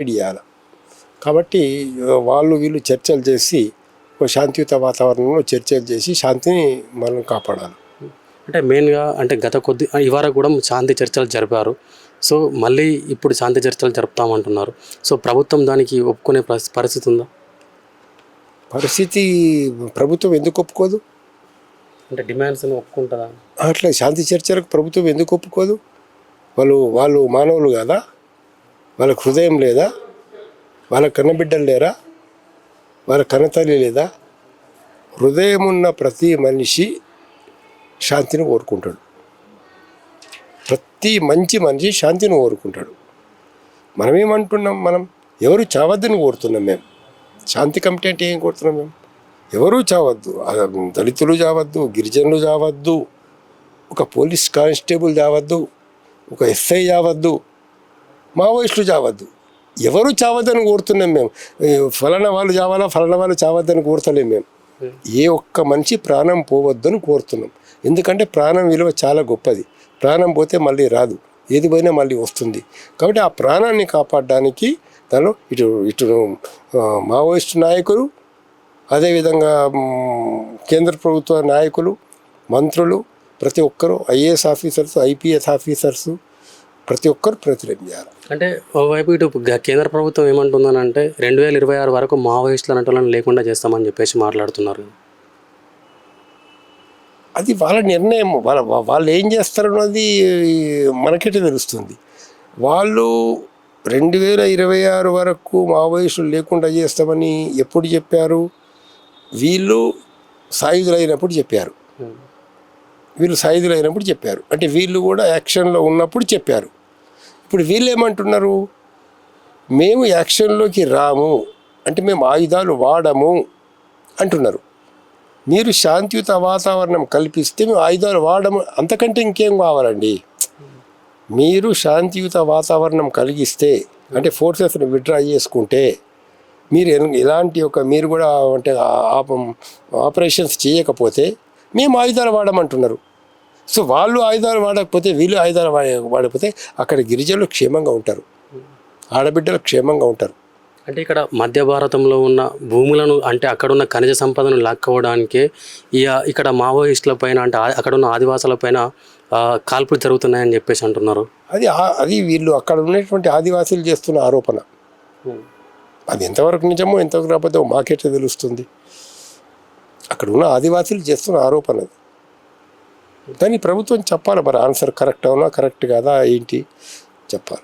ఇవ్వాలి కాబట్టి వాళ్ళు వీళ్ళు చర్చలు చేసి ఒక శాంతియుత వాతావరణంలో చర్చలు చేసి శాంతిని మనం కాపాడాలి. అంటే మెయిన్గా అంటే గత కొద్ది ఇవాళ కూడా శాంతి చర్చలు జరిపారు. సో మళ్ళీ ఇప్పుడు శాంతి చర్చలు జరుపుతామంటున్నారు. సో ప్రభుత్వం దానికి ఒప్పుకునే పరిస్థి- పరిస్థితి ఉందా? పరిస్థితి ప్రభుత్వం ఎందుకు ఒప్పుకోదు? అంటే డిమాండ్స్ని ఒప్పుకుంటుందా? అట్లా శాంతి చర్చలకు ప్రభుత్వం ఎందుకు ఒప్పుకోదు? వాళ్ళు వాళ్ళు మానవులు కదా. వాళ్ళకి హృదయం లేదా? వాళ్ళ కన్నబిడ్డలు లేరా? వాళ్ళ కన్నతల్లి లేదా? హృదయం ఉన్న ప్రతి మనిషి శాంతిని కోరుకుంటాడు. ప్రతి మంచి మనిషి శాంతిని కోరుకుంటాడు. మనం ఏమంటున్నాం మనం? ఎవరు చావద్దని కోరుతున్నాం మేము. శాంతి కమిటీ అంటే ఏం కోరుతున్నాం మేము? ఎవరూ చావద్దు? దళితులు చావద్దు గిరిజనులు చావద్దు ఒక పోలీస్ కానిస్టేబుల్ చావద్దు ఒక ఎస్ఐ చావద్దు మావోయిస్టులు చావద్దు. ఎవరు చావద్దని కోరుతున్నాం మేము. ఫలానా వాళ్ళు చావాలా ఫలానా వాళ్ళు చావద్దని కోరుతలేం మేము. ఏ ఒక్క మనిషి ప్రాణం పోవద్దని కోరుతున్నాం. ఎందుకంటే ప్రాణం విలువ చాలా గొప్పది. ప్రాణం పోతే మళ్ళీ రాదు. ఏది పోయినా మళ్ళీ వస్తుంది. కాబట్టి ఆ ప్రాణాన్ని కాపాడడానికి దానిలో ఇటు ఇటు మావోయిస్టు నాయకులు అదేవిధంగా కేంద్ర ప్రభుత్వ నాయకులు మంత్రులు ప్రతి ఒక్కరూ ఐఏఎస్ ఆఫీసర్స్ ఐపీఎస్ ఆఫీసర్సు ప్రతి ఒక్కరు ప్రతిరం చేయాలి అంటే ఓవైపు ఇటు కేంద్ర ప్రభుత్వం ఏమంటుందనంటే రెండు వేల ఇరవై ఆరు వరకు మావోయిస్టులు అనే వాళ్ళని లేకుండా చేస్తామని చెప్పేసి మాట్లాడుతున్నారు. అది వాళ్ళ నిర్ణయం. వాళ్ళ వాళ్ళు ఏం చేస్తారన్నది మనకైతే తెలుస్తుంది. వాళ్ళు రెండు వేల ఇరవై ఆరు వరకు మావోయిస్టులు లేకుండా చేస్తామని ఎప్పుడు చెప్పారు? వీళ్ళు సాయుధులైనప్పుడు చెప్పారు. వీళ్ళు సాయుధులైనప్పుడు చెప్పారు. అంటే వీళ్ళు కూడా యాక్షన్లో ఉన్నప్పుడు చెప్పారు. ఇప్పుడు వీళ్ళు ఏమంటున్నారు మేము యాక్షన్లోకి రాము అంటే మేము ఆయుధాలు వాడము అంటున్నారు. మీరు శాంతియుత వాతావరణం కల్పిస్తే మేము ఆయుధాలు వాడము అంతకంటే ఇంకేం కావాలండి? మీరు శాంతియుత వాతావరణం కలిగిస్తే అంటే ఫోర్సెస్ని విడ్రా చేసుకుంటే మీరు ఇలాంటి ఒక మీరు కూడా అంటే ఆపం- ఆపరేషన్స్ చేయకపోతే మేము ఆయుధాలు వాడమంటున్నారు. సో వాళ్ళు ఆయుధాలు వాడకపోతే వీళ్ళు ఆయుధాలు వాడ- వాడకపోతే అక్కడ గిరిజనులు క్షేమంగా ఉంటారు. ఆడబిడ్డలు క్షేమంగా ఉంటారు. అంటే ఇక్కడ మధ్య భారతంలో ఉన్న భూములను అంటే అక్కడ ఉన్న ఖనిజ సంపదను లాక్కోవడానికే ఇక్కడ మావోయిస్టుల పైన అంటే అక్కడ ఉన్న ఆదివాసుల పైన కాల్పులు జరుగుతున్నాయని చెప్పేసి అంటున్నారు. అది అది వీళ్ళు అక్కడ ఉన్నటువంటి ఆదివాసీలు చేస్తున్న ఆరోపణ. అది ఎంతవరకు నిజమో ఎంతవరకు రాకపోతే మాకెట్లా తెలుస్తుంది? అక్కడ ఉన్న ఆదివాసీలు చేస్తున్న ఆరోపణ అది. దాన్ని ప్రభుత్వం చెప్పాలి మరి. ఆన్సర్ కరెక్ట్ అవునా కరెక్ట్ కాదా ఏంటి? చెప్పాలి.